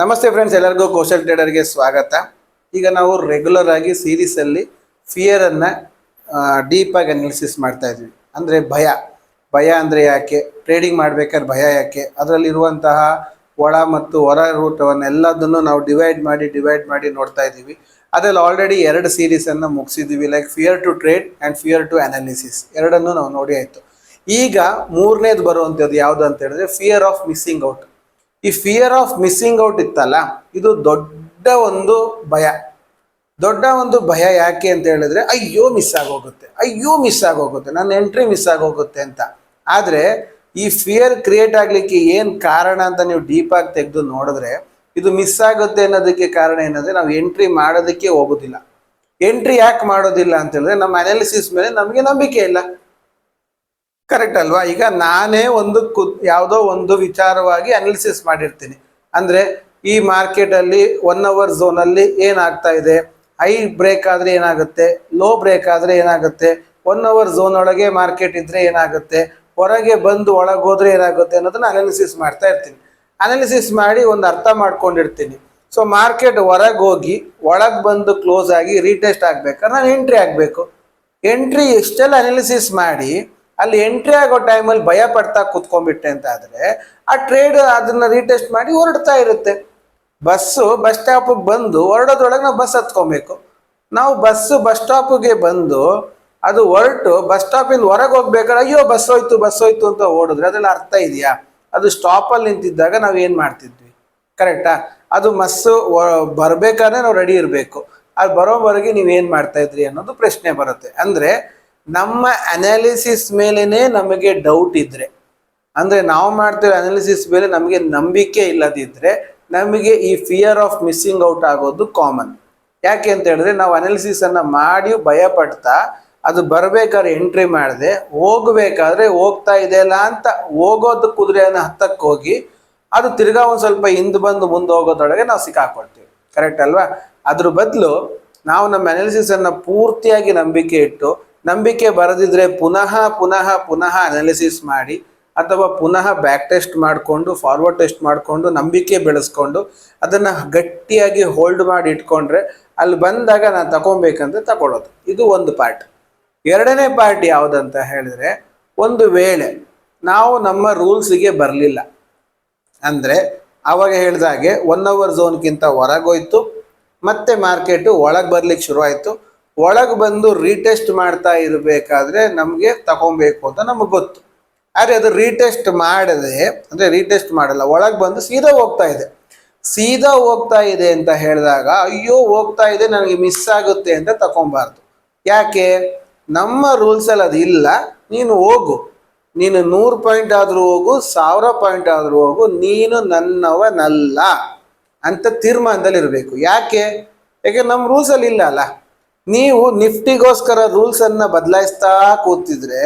ನಮಸ್ತೆ ಫ್ರೆಂಡ್ಸ್ ಎಲ್ಲರಿಗೂ ಕೌಶಲ್ ಟ್ರೇಡರ್ಗೆ ಸ್ವಾಗತ. ಈಗ ನಾವು ರೆಗ್ಯುಲರ್ ಆಗಿ ಸೀರೀಸ್ ಅಲ್ಲಿ ಫಿಯರ್ ಅನ್ನ ಡೀಪ್ ಆಗಿ ಅನಾಲಿಸಿಸ್ ಮಾಡ್ತಾ ಇದ್ವಿ. ಅಂದ್ರೆ ಭಯ. ಭಯ ಅಂದ್ರೆ ಯಾಕೆ? ಟ್ರೇಡಿಂಗ್ ಮಾಡ್ಬೇಕಾದ್ರೆ ಭಯ ಯಾಕೆ? ಅದರಲ್ಲಿರುವಂತಹ ಒಳ ಮತ್ತು ಹೊರ ರೂಟವನ್ನೆಲ್ಲದನ್ನು ನಾವು ಡಿವೈಡ್ ಮಾಡಿ ಡಿವೈಡ್ ಮಾಡಿ ನೋಡ್ತಾ ಇದ್ದೀವಿ. ಅದರಲ್ಲಿ ಆಲ್ರೆಡಿ ಎರಡು ಸೀರೀಸ್ ಅನ್ನು ಮುಗಿಸಿದ್ದೀವಿ like fear to trade and fear to analysis ಎರಡನ್ನು ನಾವು ನೋಡಿ ಆಯಿತು. ಈಗ ಮೂರನೇದು ಬರುವಂಥದ್ದು ಯಾವುದು ಅಂತ ಹೇಳಿದ್ರೆ ಫಿಯರ್ ಆಫ್ ಮಿಸ್ಸಿಂಗ್ ಔಟ್ ಈ ಫಿಯರ್ ಆಫ್ ಮಿಸ್ಸಿಂಗ್ ಔಟ್ ಇತ್ತಲ್ಲ, ಇದು ದೊಡ್ಡ ಒಂದು ಭಯ. ದೊಡ್ಡ ಒಂದು ಭಯ ಯಾಕೆ ಅಂತ ಹೇಳಿದ್ರೆ, ಅಯ್ಯೋ ಮಿಸ್ ಆಗೋಗುತ್ತೆ, ಅಯ್ಯೋ ಮಿಸ್ ಆಗೋಗುತ್ತೆ, ನನ್ನ ಎಂಟ್ರಿ ಮಿಸ್ ಆಗೋಗುತ್ತೆ ಅಂತ. ಆದರೆ ಈ ಫಿಯರ್ ಕ್ರಿಯೇಟ್ ಆಗಲಿಕ್ಕೆ ಏನು ಕಾರಣ ಅಂತ ನೀವು ಡೀಪ್ ಆಗಿ ತೆಗೆದು ನೋಡಿದ್ರೆ, ಇದು ಮಿಸ್ ಆಗುತ್ತೆ ಅನ್ನೋದಕ್ಕೆ ಕಾರಣ ಏನಂದ್ರೆ, ನಾವು ಎಂಟ್ರಿ ಮಾಡೋದಕ್ಕೆ ಹೋಗೋದಿಲ್ಲ. ಎಂಟ್ರಿ ಯಾಕೆ ಮಾಡೋದಿಲ್ಲ ಅಂತ ಹೇಳಿದ್ರೆ, ನಮ್ಮ ಅನಾಲಿಸಿಸ್ ಮೇಲೆ ನಮಗೆ ನಂಬಿಕೆ ಇಲ್ಲ. ಕರೆಕ್ಟ್ ಅಲ್ವಾ? ಈಗ ನಾನೇ ಒಂದು ಕು, ಯಾವುದೋ ಒಂದು ವಿಚಾರವಾಗಿ ಅನಾಲಿಸಿಸ್ ಮಾಡಿರ್ತೀನಿ. ಅಂದರೆ ಈ ಮಾರ್ಕೆಟಲ್ಲಿ ಒನ್ ಅವರ್ ಝೋನಲ್ಲಿ ಏನಾಗ್ತಾ ಇದೆ? ಹೈ ಬ್ರೇಕ್ ಆದರೆ ಏನಾಗುತ್ತೆ? ಲೋ ಬ್ರೇಕ್ ಆದರೆ ಏನಾಗುತ್ತೆ? ಒನ್ ಅವರ್ ಝೋನ್ ಒಳಗೆ ಮಾರ್ಕೆಟ್ ಇದ್ದರೆ ಏನಾಗುತ್ತೆ? ಹೊರಗೆ ಬಂದು ಒಳಗೆ ಹೋದ್ರೆ ಏನಾಗುತ್ತೆ ಅನ್ನೋದನ್ನ ಅನಾಲಿಸಿಸ್ ಮಾಡ್ತಾ ಇರ್ತೀನಿ. ಅನಾಲಿಸಿಸ್ ಮಾಡಿ ಒಂದು ಅರ್ಥ ಮಾಡ್ಕೊಂಡಿರ್ತೀನಿ. ಸೊ ಮಾರ್ಕೆಟ್ ಹೊರಗೆ ಹೋಗಿ ಒಳಗೆ ಬಂದು ಕ್ಲೋಸ್ ಆಗಿ ರೀಟೆಸ್ಟ್ ಆಗಬೇಕಾದ್ರೆ ನಾನು ಎಂಟ್ರಿ ಆಗಬೇಕು. ಎಂಟ್ರಿ ಎಷ್ಟೆಲ್ಲ ಅನಾಲಿಸಿಸ್ ಮಾಡಿ ಅಲ್ಲಿ ಎಂಟ್ರಿ ಆಗೋ ಟೈಮಲ್ಲಿ ಭಯ ಪಡ್ತಾ ಕೂತ್ಕೊಂಡ್ಬಿಟ್ಟೆ ಅಂತ ಆದರೆ, ಆ ಟ್ರೇಡ್ ಅದನ್ನ ರೀಟೆಸ್ಟ್ ಮಾಡಿ ಹೊರಡ್ತಾ ಇರುತ್ತೆ. ಬಸ್ಸು ಬಸ್ ಸ್ಟಾಪಿಗೆ ಬಂದು ಹೊರಡೋದ್ರೊಳಗೆ ನಾವು ಬಸ್ ಹತ್ಕೊಬೇಕು. ನಾವು ಬಸ್ಸು ಬಸ್ ಸ್ಟಾಪಿಗೆ ಬಂದು ಅದು ಹೊರಟು ಬಸ್ ಸ್ಟಾಪಿಂದ ಹೊರಗೆ ಹೋಗ್ಬೇಕಾದ್ರೆ, ಅಯ್ಯೋ ಬಸ್ ಹೋಯ್ತು ಬಸ್ ಹೋಯ್ತು ಅಂತ ಓಡಿದ್ರೆ ಅದ್ರಲ್ಲಿ ಅರ್ಥ ಇದೆಯಾ? ಅದು ಸ್ಟಾಪಲ್ಲಿ ನಿಂತಿದ್ದಾಗ ನಾವು ಏನು ಮಾಡ್ತಿದ್ವಿ? ಕರೆಕ್ಟಾ ಅದು ಮಸ್ಸು ಬರ್ಬೇಕಾದ್ರೆ ನಾವು ರೆಡಿ ಇರಬೇಕು. ಅದು ಬರೋವರೆಗೆ ನೀವೇನು ಮಾಡ್ತಾ ಇದ್ರಿ ಅನ್ನೋದು ಪ್ರಶ್ನೆ ಬರುತ್ತೆ. ಅಂದ್ರೆ ನಮ್ಮ ಅನಾಲಿಸಿಸ್ ಮೇಲೇ ನಮಗೆ ಡೌಟ್ ಇದ್ರೆ, ಅಂದ್ರೆ ನಾವು ಮಾಡ್ತಿರೋ ಅನಾಲಿಸಿಸ್ ಮೇಲೆ ನಮಗೆ ನಂಬಿಕೆ ಇಲ್ಲದಿದ್ರೆ, ನಮಗೆ ಈ ಫಿಯರ್ ಆಫ್ ಮಿಸ್ಸಿಂಗ್ ಔಟ್ ಆಗೋದು ಕಾಮನ್ ಯಾಕೆ ಅಂತ ಹೇಳಿದ್ರೆ, ನಾವು ಅನಾಲಿಸಿಸ್ ಅನ್ನ ಮಾಡಿ ಭಯಪಡ್ತಾ, ಅದು ಬರ್ಬೇಕಾದ್ರೆ ಎಂಟ್ರಿ ಮಾಡಿದೆ, ಹೋಗ್ಬೇಕಾದ್ರೆ ಹೋಗ್ತಾ ಇದೆಯಲ್ಲ ಅಂತ ಹೋಗೋದು ಕುದುರೆಯನ್ನು ಹತ್ತಕ್ಕೆ ಹೋಗಿ, ಅದು ತಿರ್ಗಾ ಒಂದು ಸ್ವಲ್ಪ ಹಿಂದೆ ಬಂದು ಮುಂದೆ ಹೋಗೋದ್ರೊಳಗೆ ನಾವು ಸಿಕ್ಕಾಕೊಳ್ತೀವಿ. ಕರೆಕ್ಟ್ ಅಲ್ವಾ? ಅದ್ರ ಬದಲು, ನಾವು ನಮ್ಮ ಅನಾಲಿಸಿಸ್ ಅನ್ನ ಪೂರ್ತಿಯಾಗಿ ನಂಬಿಕೆ ಇಟ್ಟು ನಂಬಿಕೆ ಬರದಿದ್ರೆ ಪುನಃ ಪುನಃ ಪುನಃ ಅನಾಲಿಸಿಸ್ ಮಾಡಿ ಅಥವಾ ಪುನಃ ಬ್ಯಾಕ್ ಟೆಸ್ಟ್ ಮಾಡಿಕೊಂಡು ಫಾರ್ವರ್ಡ್ ಟೆಸ್ಟ್ ಮಾಡಿಕೊಂಡು, ನಂಬಿಕೆ ಬೆಳೆಸ್ಕೊಂಡು, ಅದನ್ನು ಗಟ್ಟಿಯಾಗಿ ಹೋಲ್ಡ್ ಮಾಡಿ ಇಟ್ಕೊಂಡ್ರೆ ಅಲ್ಲಿ ಬಂದಾಗ ನಾನು ತಗೊಬೇಕಂದ್ರೆ ತಗೊಳ್ಳೋದು. ಇದು ಒಂದು ಪಾರ್ಟ್ ಎರಡನೇ ಪಾರ್ಟ್ ಯಾವುದಂತ ಹೇಳಿದ್ರೆ, ಒಂದು ವೇಳೆ ನಾವು ನಮ್ಮ ರೂಲ್ಸಿಗೆ ಬರಲಿಲ್ಲ. ಅಂದರೆ ಅವಾಗ ಹೇಳಿದಾಗೆ ಒನ್ ಅವರ್ ಝೋನ್ಗಿಂತ ಹೊರಗೋಯ್ತು ಮತ್ತೆ ಮಾರ್ಕೆಟು ಒಳಗೆ ಬರ್ಲಿಕ್ಕೆ ಶುರುವಾಯಿತು ಒಳಗೆ ಬಂದು ರೀಟೆಸ್ಟ್ ಮಾಡ್ತಾ ಇರಬೇಕಾದ್ರೆ ನಮಗೆ ತಗೊಬೇಕು ಅಂತ ನಮಗೆ ಗೊತ್ತು. ಆದರೆ ಅದು ರೀಟೆಸ್ಟ್ ಮಾಡದೆ, ಅಂದರೆ ರೀಟೆಸ್ಟ್ ಮಾಡಲ್ಲ, ಒಳಗೆ ಬಂದು ಸೀದಾ ಹೋಗ್ತಾ ಇದೆ. ಸೀದಾ ಹೋಗ್ತಾ ಇದೆ ಅಂತ ಹೇಳಿದಾಗ, ಅಯ್ಯೋ, ಹೋಗ್ತಾ ಇದೆ, ನನಗೆ ಮಿಸ್ ಆಗುತ್ತೆ ಅಂತ ತಗೊಬಾರ್ದು. ಯಾಕೆ? ನಮ್ಮ ರೂಲ್ಸಲ್ಲಿ ಅದು ಇಲ್ಲ. ನೀನು ಹೋಗು. ನೀನು ನೂರು ಪಾಯಿಂಟ್ ಆದರೂ ಹೋಗು, ಸಾವಿರ ಪಾಯಿಂಟ್ ಆದರೂ ಹೋಗು, ನೀನು ನನ್ನವನಲ್ಲ ಅಂತ ತೀರ್ಮಾನದಲ್ಲಿ ಇರಬೇಕು ಯಾಕೆ? ಯಾಕೆ ನಮ್ಮ ರೂಲ್ಸಲ್ಲಿ ಇಲ್ಲ ಅಲ್ಲ. ನೀವು ನಿಫ್ಟಿಗೋಸ್ಕರ ರೂಲ್ಸ್ ಅನ್ನ ಬದಲಾಯಿಸ್ತಾ ಕೂತಿದ್ರೆ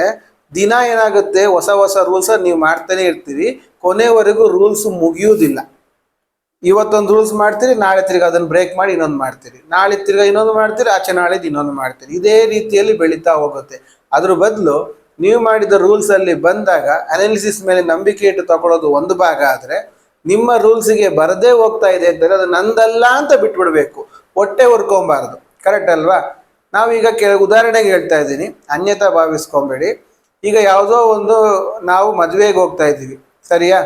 ದಿನ ಏನಾಗುತ್ತೆ? ಹೊಸ ಹೊಸ ರೂಲ್ಸ್ ನೀವು ಮಾಡ್ತಾನೆ ಇರ್ತೀರಿ. ಕೊನೆವರೆಗೂ ರೂಲ್ಸ್ ಮುಗಿಯುವುದಿಲ್ಲ. ಇವತ್ತೊಂದು ರೂಲ್ಸ್ ಮಾಡ್ತೀರಿ, ನಾಳೆ ತಿರ್ಗಿ ಅದನ್ನ ಬ್ರೇಕ್ ಮಾಡಿ ಇನ್ನೊಂದು ಮಾಡ್ತೀರಿ. ನಾಳೆ ತಿರ್ಗಿ ಇನ್ನೊಂದು ಮಾಡ್ತೀರಿ, ಆಚೆ ನಾಳೆ ಇನ್ನೊಂದು ಮಾಡ್ತೀರಿ. ಇದೇ ರೀತಿಯಲ್ಲಿ ಬೆಳೀತಾ ಹೋಗುತ್ತೆ. ಅದ್ರ ಬದಲು ನೀವು ಮಾಡಿದ ರೂಲ್ಸ್ ಅಲ್ಲಿ ಬಂದಾಗ ಅನಾಲಿಸಿಸ್ ಮೇಲೆ ನಂಬಿಕೆ ಇಟ್ಟು ತಗೊಳ್ಳೋದು ಒಂದು ಭಾಗ ಆದ್ರೆ ನಿಮ್ಮ ರೂಲ್ಸ್ಗೆ ಬರದೇ ಹೋಗ್ತಾ ಇದೆ ಅಂತಂದ್ರೆ ಅದು ನಂದಲ್ಲ ಅಂತ ಬಿಟ್ಬಿಡ್ಬೇಕು. ಹೊಟ್ಟೆ ಹುರ್ಕೊಂಬಾರ್ದು. ಕರೆಕ್ಟ್ ಅಲ್ವಾ? ನಾವೀಗ ಕೆಲ ಉದಾಹರಣೆಗೆ ಹೇಳ್ತಾ ಇದ್ದೀನಿ. ಅನ್ಯತಾ ಭಾವಿಸ್ಕೊಂಬೇಡಿ. ಈಗ ಯಾವುದೋ ಒಂದು ನಾವು ಮದುವೆಗೆ ಹೋಗ್ತಾ ಇದ್ದೀವಿ. ಸರಿಯಾ?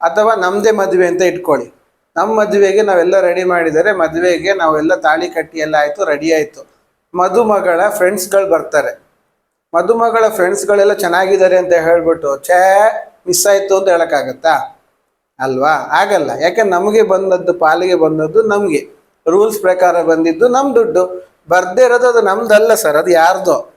ಅಥವಾ ನಮ್ಮದೇ ಮದುವೆ ಅಂತ ಇಟ್ಕೊಳ್ಳಿ. ನಮ್ಮ ಮದುವೆಗೆ ನಾವೆಲ್ಲ ರೆಡಿ ಮಾಡಿದರೆ ಮದುವೆಗೆ ನಾವೆಲ್ಲ ತಾಳಿ ಕಟ್ಟಿ ಎಲ್ಲ ಆಯಿತು ರೆಡಿ ಆಯಿತು. ಮದುಮಗಳ ಫ್ರೆಂಡ್ಸ್ಗಳು ಬರ್ತಾರೆ. ಮದುಮಗಳ ಫ್ರೆಂಡ್ಸ್ಗಳೆಲ್ಲ ಚೆನ್ನಾಗಿದ್ದಾರೆ ಅಂತ ಹೇಳ್ಬಿಟ್ಟು, ಛೇ ಮಿಸ್ ಆಯಿತು ಅಂತ ಹೇಳೋಕ್ಕಾಗತ್ತಾ? ಅಲ್ವಾ? ಆಗಲ್ಲ. ಯಾಕೆ ನಮಗೆ ಬಂದದ್ದು, ಪಾಲಿಗೆ ಬಂದದ್ದು ನಮಗೆ. ರೂಲ್ಸ್ ಪ್ರಕಾರ ಬಂದಿದ್ದು ನಮ್ಮ ದುಡ್ಡು. ಬರ್ದೇ ಇರೋದು ಅದು ನಮ್ದಲ್ಲ ಸರ್, ಅದು ಯಾರ್ದೋ?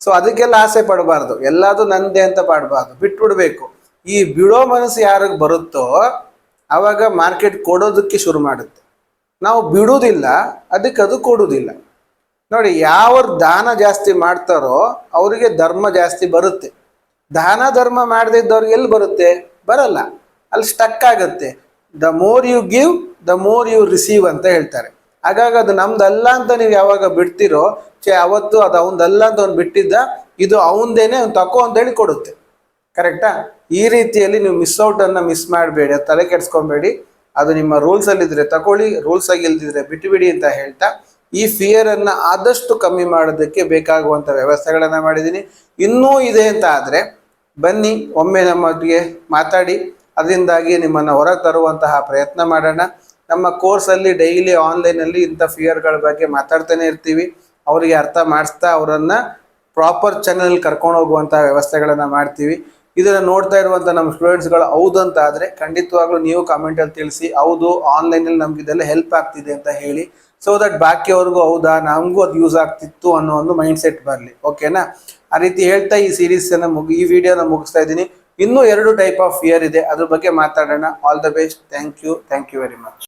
ಸೊ ಅದಕ್ಕೆಲ್ಲ ಆಸೆ ಪಡಬಾರ್ದು. ಎಲ್ಲದು ನಂದೇ ಅಂತ ಪಾಡಬಾರ್ದು. ಬಿಟ್ಬಿಡ್ಬೇಕು. ಈ ಬಿಡೋ ಮನಸ್ಸು ಯಾರಿಗೆ ಬರುತ್ತೋ ಅವಾಗ ಮಾರ್ಕೆಟ್ ಕೊಡೋದಕ್ಕೆ ಶುರು ಮಾಡುತ್ತೆ. ನಾವು ಬಿಡುವುದಿಲ್ಲ, ಅದಕ್ಕೆ ಅದು ಕೊಡುವುದಿಲ್ಲ. ನೋಡಿ ಯಾವ ದಾನ ಜಾಸ್ತಿ ಮಾಡ್ತಾರೋ ಅವರಿಗೆ ಧರ್ಮ ಜಾಸ್ತಿ ಬರುತ್ತೆ. ದಾನ, ಧರ್ಮ ಮಾಡದಿದ್ದವ್ರಿಗೆ ಎಲ್ಲಿ ಬರುತ್ತೆ? ಬರಲ್ಲ. ಅಲ್ಲಿ ಸ್ಟಕ್ ಆಗುತ್ತೆ. The more you give the more you receive ಅಂತ ಹೇಳ್ತಾರೆ. ಹಾಗಾಗಿ ಅದು ನಮ್ದಲ್ಲ ಅಂತ ನೀವು ಯಾವಾಗ ಬಿಡ್ತಿರೋ, ಛೇ, ಅವತ್ತು ಅದು ಅವಂದಲ್ಲ ಅಂತ ಅವ್ನು ಬಿಟ್ಟಿದ್ದ, ಇದು ಅವಂದೇನೆ ಅವ್ನು ತಕೋ ಅಂತ ಹೇಳಿ ಕೊಡುತ್ತೆ. ಕರೆಕ್ಟಾ? ಈ ರೀತಿಯಲ್ಲಿ ನೀವು ಮಿಸ್ ಔಟ್ ಅನ್ನ ಮಿಸ್ ಮಾಡಬೇಡಿ ತಲೆ ಕೆಡ್ಸ್ಕೊಬೇಡಿ. ಅದು ನಿಮ್ಮ ರೂಲ್ಸ್ ಅಲ್ಲಿ ಇದ್ರೆ ತಗೊಳ್ಳಿ ರೂಲ್ಸ್ ಆಗಿ ಇಲ್ದಿದ್ರೆ ಬಿಟ್ಟುಬಿಡಿ ಅಂತ ಹೇಳ್ತಾ, ಈ ಫಿಯರ್ ಅನ್ನ ಆದಷ್ಟು ಕಮ್ಮಿ ಮಾಡೋದಕ್ಕೆ ಬೇಕಾಗುವಂತ ವ್ಯವಸ್ಥೆಗಳನ್ನ ಮಾಡಿದ್ದೀನಿ. ಇನ್ನೂ ಇದೆ ಅಂತ ಆದ್ರೆ, ಬನ್ನಿ, ಒಮ್ಮೆ ನಮ್ಮೊಟ್ಟಿಗೆ ಮಾತಾಡಿ, ಅದರಿಂದಾಗಿ ನಿಮ್ಮನ್ನ ಹೊರಗೆ ತರುವಂತಹ ಪ್ರಯತ್ನ ಮಾಡೋಣ. ನಮ್ಮ ಕೋರ್ಸಲ್ಲಿ ಡೈಲಿ ಆನ್ಲೈನಲ್ಲಿ ಇಂಥ ಫಿಯರ್ಗಳ ಬಗ್ಗೆ ಮಾತಾಡ್ತಾನೆ ಇರ್ತೀವಿ. ಅವರಿಗೆ ಅರ್ಥ ಮಾಡಿಸ್ತಾ ಅವರನ್ನ ಪ್ರಾಪರ್ ಚಾನಲ್ ಕರ್ಕೊಂಡು ಹೋಗುವಂತಹ ವ್ಯವಸ್ಥೆಗಳನ್ನ ಮಾಡ್ತೀವಿ. ಇದನ್ನ ನೋಡ್ತಾ ಇರುವಂತ ನಮ್ಮ ಸ್ಟೂಡೆಂಟ್ಸ್ಗಳು ಹೌದು ಅಂತ ಆದ್ರೆ ಖಂಡಿತವಾಗ್ಲೂ ನೀವು ಕಾಮೆಂಟ್ ಅಲ್ಲಿ ತಿಳಿಸಿ, ಹೌದು ಆನ್ಲೈನ್ ಅಲ್ಲಿ ನಮ್ಗೆ ಇದೆಲ್ಲ ಹೆಲ್ಪ್ ಆಗ್ತಿದೆ ಅಂತ ಹೇಳಿ. ಸೊ ದಟ್ ಬಾಕಿಯವ್ರಿಗೂ ಹೌದಾ, ನಮಗೂ ಅದು ಯೂಸ್ ಆಗ್ತಿತ್ತು ಅನ್ನೋ ಒಂದು ಮೈಂಡ್ ಸೆಟ್ ಬರಲಿ ಓಕೆನಾ ಆ ರೀತಿ ಹೇಳ್ತಾ ಈ ಸೀರೀಸ್ ಅನ್ನ ಮುಗಿ, ಈ ವಿಡಿಯೋನ ಮುಗಿಸ್ತಾ ಇದ್ದೀನಿ. ಇನ್ನೂ ಎರಡು ಟೈಪ್ ಆಫ್ ಫಿಯರ್ ಇದೆ. ಅದ್ರ ಬಗ್ಗೆ ಮಾತಾಡೋಣ. All the best thank you thank you very much